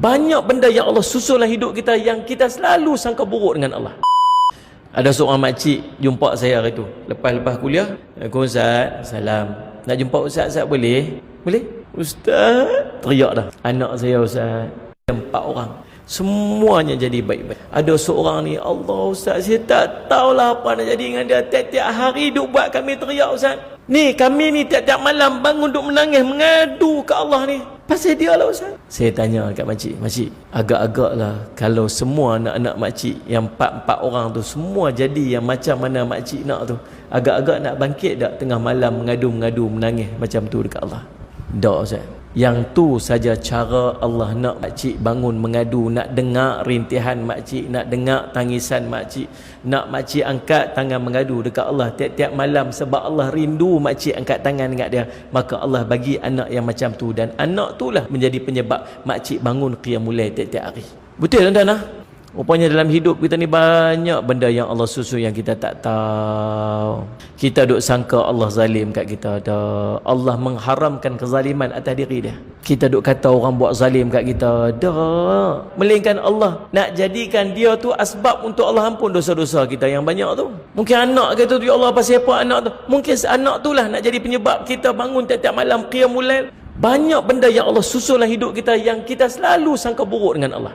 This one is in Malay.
Banyak benda yang Allah susun dalam hidup kita yang kita selalu sangka buruk dengan Allah. Ada seorang makcik jumpa saya hari tu. Lepas-lepas kuliah, aku Ustaz, salam. Nak jumpa Ustaz, Ustaz boleh? Boleh? Ustaz, teriak dah. Anak saya Ustaz. Empat orang. Semuanya jadi baik-baik. Ada seorang ni, Allah Ustaz, saya tak tahulah apa nak jadi dengan dia. Tiap-tiap hari duk buat kami teriak Ustaz. Ni, kami ni tiap-tiap malam bangun duk menangis, mengadu ke Allah ni. Pasal dia lah Ustaz. Saya tanya kat makcik, makcik, agak-agak lah kalau semua anak-anak makcik yang empat-empat orang tu semua jadi yang macam mana makcik nak tu. Agak-agak nak bangkit tak tengah malam mengadu-mengadu menangis macam tu dekat Allah. Tak Ustaz. Yang tu saja cara Allah nak makcik bangun mengadu, nak dengar rintihan makcik, nak dengar tangisan makcik, nak makcik angkat tangan mengadu dekat Allah tiap-tiap malam sebab Allah rindu makcik angkat tangan dekat dia. Maka Allah bagi anak yang macam tu dan anak tu lah menjadi penyebab makcik bangun qiyamul lail tiap-tiap hari. Betul tuan-tuan ah? Rupanya dalam hidup kita ni banyak benda yang Allah susun yang kita tak tahu. Kita duk sangka Allah zalim kat kita. Dah. Allah mengharamkan kezaliman atas diri dia. Kita duk kata orang buat zalim kat kita. Dah. Melainkan Allah nak jadikan dia tu asbab untuk Allah ampun dosa-dosa kita yang banyak tu. Mungkin anak kita tu, ya Allah pasal apa anak tu? Mungkin anak tu lah nak jadi penyebab kita bangun tiap-tiap malam qiyamul lail. Banyak benda yang Allah susun dalam hidup kita yang kita selalu sangka buruk dengan Allah.